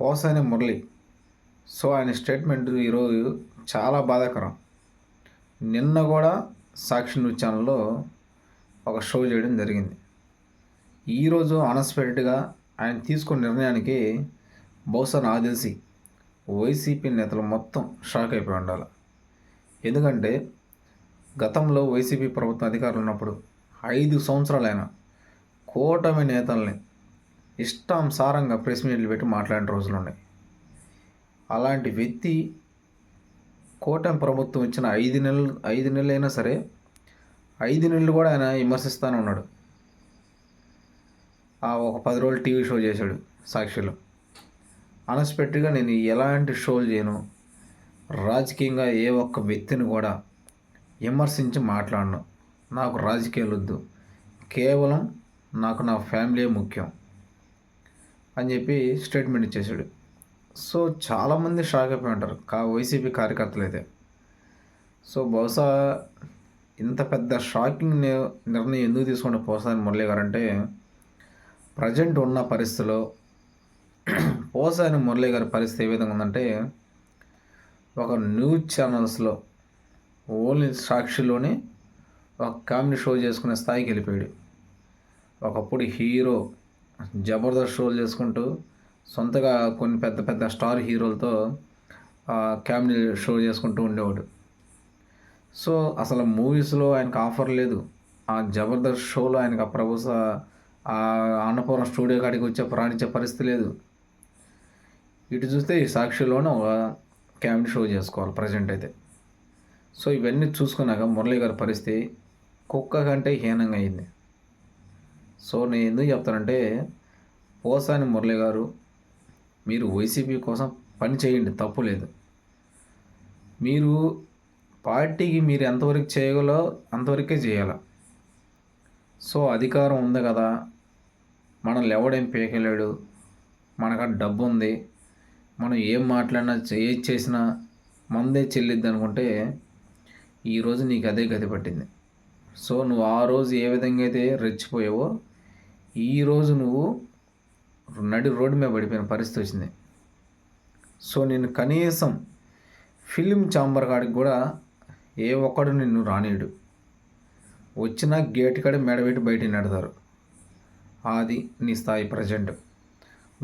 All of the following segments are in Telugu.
పోసాని మురళి. సో ఆయన స్టేట్మెంట్ ఈరోజు చాలా బాధాకరం. నిన్న కూడా సాక్షి న్యూస్ ఛానల్లో ఒక షో చేయడం జరిగింది. ఈరోజు అన్స్పెక్టెడ్గా ఆయన తీసుకున్న నిర్ణయానికి బహుశా నాకు తెలిసి వైసీపీ నేతలు మొత్తం షాక్ అయిపోయి ఉండాలి. ఎందుకంటే గతంలో వైసీపీ ప్రభుత్వం అధికారులు ఉన్నప్పుడు ఐదు సంవత్సరాలైన కూటమి నేతల్ని ఇష్టానుసారంగా ప్రెస్ మీట్లు పెట్టి మాట్లాడిన రోజులు ఉన్నాయి. అలాంటి వ్యక్తి కూటమి ప్రభుత్వం ఇచ్చిన ఐదు నెలలు ఐదు నెలలు అయినా సరే ఐదు నెలలు కూడా ఆయన విమర్శిస్తూనే ఉన్నాడు. ఆ ఒక పది రోజులు టీవీ షో చేశాడు సాక్షిలో. అనస్పెక్టెడ్గా నేను ఎలాంటి షోలు చేయను. రాజకీయంగా ఏ ఒక్క వ్యక్తిని కూడా విమర్శించి మాట్లాడను. నాకు రాజకీయాలు వద్దు. కేవలం నాకు నా ఫ్యామిలీ ముఖ్యం. అని చెప్పి స్టేట్మెంట్ ఇచ్చేసాడు. సో చాలామంది షాక్ అయిపోయి ఉంటారు. కా వైసీపీ కార్యకర్తలు అయితే. సో బహుశా ఇంత పెద్ద షాకింగ్ నిర్ణయం ఎందుకు తీసుకుంటే పోసాని మురళి గారు అంటే ప్రజెంట్ ఉన్న పరిస్థితిలో పోసాని మురళి గారి పరిస్థితి ఏ విధంగా ఉందంటే ఒక న్యూస్ ఛానల్స్లో ఓన్లీ సాక్షిలోనే ఒక కామెడీ షో చేసుకునే స్థాయికి వెళ్ళిపోయాడు. ఒకప్పుడు హీరో జబర్దస్త్ షోలు చేసుకుంటూ సొంతగా కొన్ని పెద్ద పెద్ద స్టార్ హీరోలతో కామెడీ షో చేసుకుంటూ ఉండేవాడు. సో అసలు మూవీస్లో ఆయనకు ఆఫర్ లేదు. ఆ జబర్దస్త్ షోలో ఆయనకు ఆ ప్రభుత్వ ఆ అన్నపూర్ణ స్టూడియో కాడికి వచ్చే ప్రాణించే పరిస్థితి లేదు. ఇటు చూస్తే ఈ సాక్షిలోనే ఒక కామెడీ షో చేసుకోవాలి ప్రజెంట్ అయితే. సో ఇవన్నీ చూసుకున్నాక మురళి గారి పరిస్థితి కుక్క కంటే హీనంగా అయింది. సో నేను ఎందుకు చెప్తానంటే పోసాని మురళి గారు మీరు వైసీపీ కోసం పని చేయండి తప్పు లేదు. మీరు పార్టీకి మీరు ఎంతవరకు చేయగలో అంతవరకే చేయాలి. సో అధికారం ఉంది కదా మనల్ని ఎవడేం పీకలేడు మనకు డబ్బు ఉంది మనం ఏం మాట్లాడినా ఏది చేసినా మందే చెల్లిద్ది అనుకుంటే ఈరోజు నీకు అదే గతి పట్టింది. సో నువ్వు ఆ రోజు ఏ విధంగా అయితే రెచ్చిపోయావో ఈరోజు నువ్వు నడి రోడ్డు మీద పడిపోయిన పరిస్థితి వచ్చింది. సో నేను కనీసం ఫిలిం ఛాంబర్ కాడికి కూడా ఏ ఒక్కడు నిన్ను రానియడు వచ్చినా గేట్ కాడ మెడబెట్టి బయట నెడతారు. అది నీ స్థాయి ప్రజెంట్.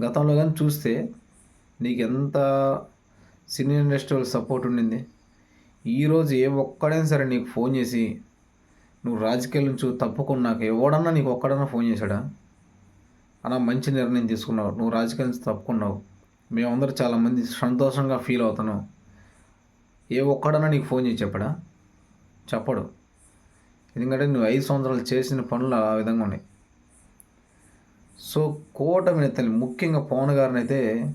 గతంలో కానీ చూస్తే నీకు ఎంత సినీ ఇండస్ట్రీలో సపోర్ట్ ఉండింది. ఈరోజు ఏ ఒక్కడైనా సరే నీకు ఫోన్ చేసి నువ్వు రాజకీయాల నుంచి తప్పుకున్నాక ఎవడన్నా నీకు ఒక్కడన్నా ఫోన్ చేశాడా? అలా మంచి నిర్ణయం తీసుకున్నావు. నువ్వు రాజకీయాల నుంచి తప్పుకున్నావు. మేమందరూ చాలామంది సంతోషంగా ఫీల్ అవుతున్నాం. ఏ ఒక్కడన్నా నీకు ఫోన్ చేసి చెప్పడా? చెప్పడు. ఎందుకంటే నువ్వు ఐదు సంవత్సరాలు చేసిన పనులు ఆ విధంగా ఉన్నాయి. సో కూటమి నేతలు ముఖ్యంగా పవన్ గారిని అయితే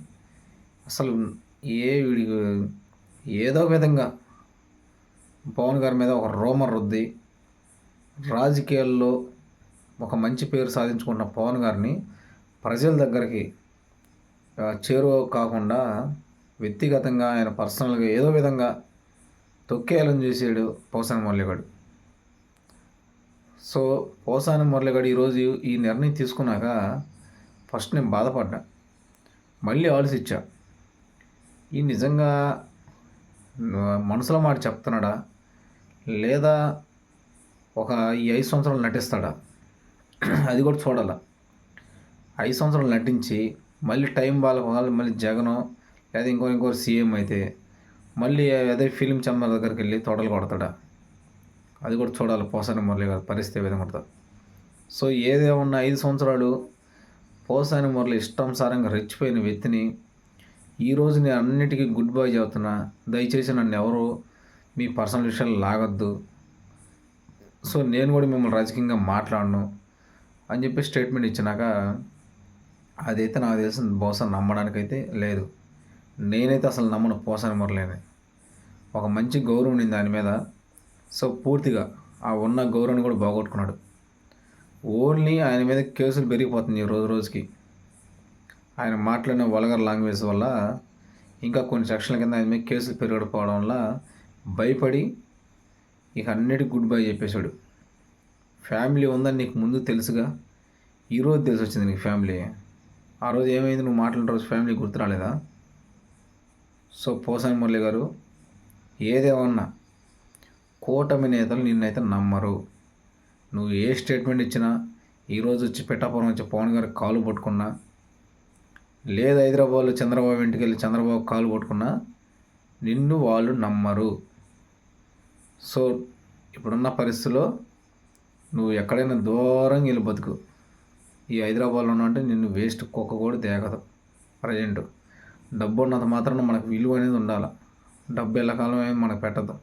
అసలు ఏ వీడి ఏదో ఒక విధంగా పవన్ గారి మీద ఒక రోమర్ రుద్ది రాజకీయాల్లో ఒక మంచి పేరు సాధించుకున్న పవన్ గారిని ప్రజల దగ్గరికి చేరువ కాకుండా వ్యక్తిగతంగా ఆయన పర్సనల్గా ఏదో విధంగా తొక్కేయాలని చేసాడు పోసాన మురళిగాడు. సో పోసాన మురళిగాడు ఈరోజు ఈ నిర్ణయం తీసుకున్నాక ఫస్ట్ నేను బాధపడ్డా. మళ్ళీ ఆలోచించా ఈ నిజంగా మనసులో మాట చెప్తున్నాడా? లేదా ఒక ఈ ఐదు సంవత్సరాలు నటిస్తాడా? అది కూడా చూడాల. ఐదు సంవత్సరాలు నటించి మళ్ళీ టైం బాగా మళ్ళీ జగను లేదా ఇంకో ఇంకో సీఎం అయితే మళ్ళీ అదే ఫిలిం ఛాంబర్ దగ్గరికి వెళ్ళి తోటలు కొడతాడా? అది కూడా చూడాలి పోసాని మురళి గారి పరిస్థితి ఏ విధంగా ఉంటుందో. సో ఏదేమన్నా ఐదు సంవత్సరాలు పోసాని మురళి ఇష్టానుసారంగా రెచ్చిపోయిన వ్యక్తిని ఈరోజు నేను అన్నిటికీ గుడ్ బై చెబుతున్నా. దయచేసి నన్ను ఎవరు మీ పర్సనల్ విషయాలు లాగొద్దు. సో నేను కూడా మిమ్మల్ని రాజకీయంగా మాట్లాడను అని చెప్పి స్టేట్మెంట్ ఇచ్చినాక అదైతే నాకు తెలిసిన బహుశా నమ్మడానికైతే లేదు. నేనైతే అసలు నమ్మను పోసాని మురళిని. ఒక మంచి గౌరవం ఉంది దాని మీద. సో పూర్తిగా ఆ ఉన్న గౌరవాన్ని కూడా బాగొట్టుకున్నాడు ఓన్లీ ఆయన మీద కేసులు పెరిగిపోతుంది రోజు రోజుకి. ఆయన మాట్లాడిన వల్గర్ లాంగ్వేజ్ వల్ల ఇంకా కొన్ని సెక్షన్ల కింద ఆయన మీద కేసులు పెరగకపోవడం వల్ల భయపడి ఇక అన్నిటికి గుడ్ బై చెప్పేశాడు. ఫ్యామిలీ ఉందని నీకు ముందు తెలుసుగా? ఈరోజు తెలిసి వచ్చింది నీకు ఫ్యామిలీ ఆ రోజు ఏమైంది? నువ్వు మాట్లాడిన రోజు ఫ్యామిలీ గుర్తు రాలేదా సో పోసాని మురళి గారు ఏదేమన్నా కూటమి నేతలు నిన్నైతే నమ్మరు. నువ్వు ఏ స్టేట్మెంట్ ఇచ్చినా ఈరోజు వచ్చి పెట్టాపురం వచ్చి పవన్ గారికి కాలు పట్టుకున్నా లేదు హైదరాబాద్లో చంద్రబాబు ఇంటికి వెళ్ళి చంద్రబాబు కాలు పట్టుకున్నా నిన్ను వాళ్ళు నమ్మరు. సో ఇప్పుడున్న పరిస్థితిలో నువ్వు ఎక్కడైనా దూరంగా వెళ్ళి బతుకు. ఈ హైదరాబాద్లో ఉన్నా అంటే నిన్ను వేస్ట్ కుక్క కూడా తేగదు ప్రజెంట్. డబ్బు ఉన్నంత మాత్రం మనకు విలువ అనేది ఉండాలి. డబ్బు ఎల్లకాలం ఏమి మనకు పెట్టదు.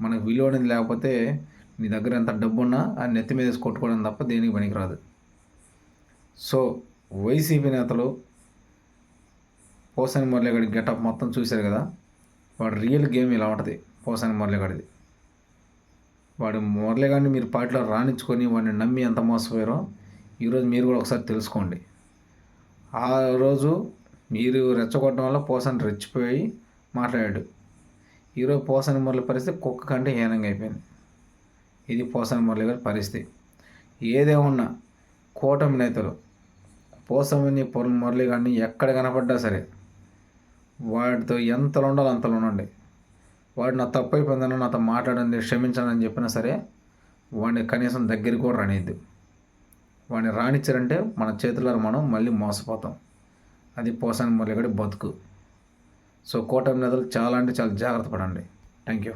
మనకు విలువ అనేది లేకపోతే నీ దగ్గర ఎంత డబ్బు ఉన్నా ఆ నెత్తి మీద వేసి కొట్టుకోవడం తప్ప దేనికి పనికిరాదు. సో వైసీపీ నేతలు పోసాని మురళిగడి గెటప్ మొత్తం చూశారు కదా? వాడు రియల్ గేమ్ ఇలా ఉంటుంది పోసాని మురళిగడిది. వాడు మురళీగాడిని మీరు పార్టీలో రాణించుకొని వాడిని నమ్మి ఎంత మోసపోయారో ఈరోజు మీరు కూడా ఒకసారి తెలుసుకోండి. ఆ రోజు మీరు రెచ్చగొట్టడం వల్ల పోసాని రెచ్చిపోయి మాట్లాడాడు. ఈరోజు పోసాని మురళి పరిస్థితి కుక్క కంటే హీనంగా అయిపోయింది. ఇది పోసాని మురళి గారి పరిస్థితి. ఏదేమన్నా కూటమి నేతలు పోసమని పొరం మురళి కానీ ఎక్కడ కనపడ్డా సరే వాటితో ఎంతలో ఉండాలో అంతలో ఉండండి. వాడు నా తప్పు అయిపోయిందని నాతో మాట్లాడండి క్షమించానని చెప్పినా సరే వాడిని కనీసం దగ్గరికి కూడా రానిద్దు వాడిని రానిచ్చారంటే మన చేతుల్లో మనం మళ్ళీ మోసపోతాం. అది పోసాని మురళి బతుకు. సో కూటమి నేతలు చాలా అంటే చాలా జాగ్రత్త పడండి. Thank you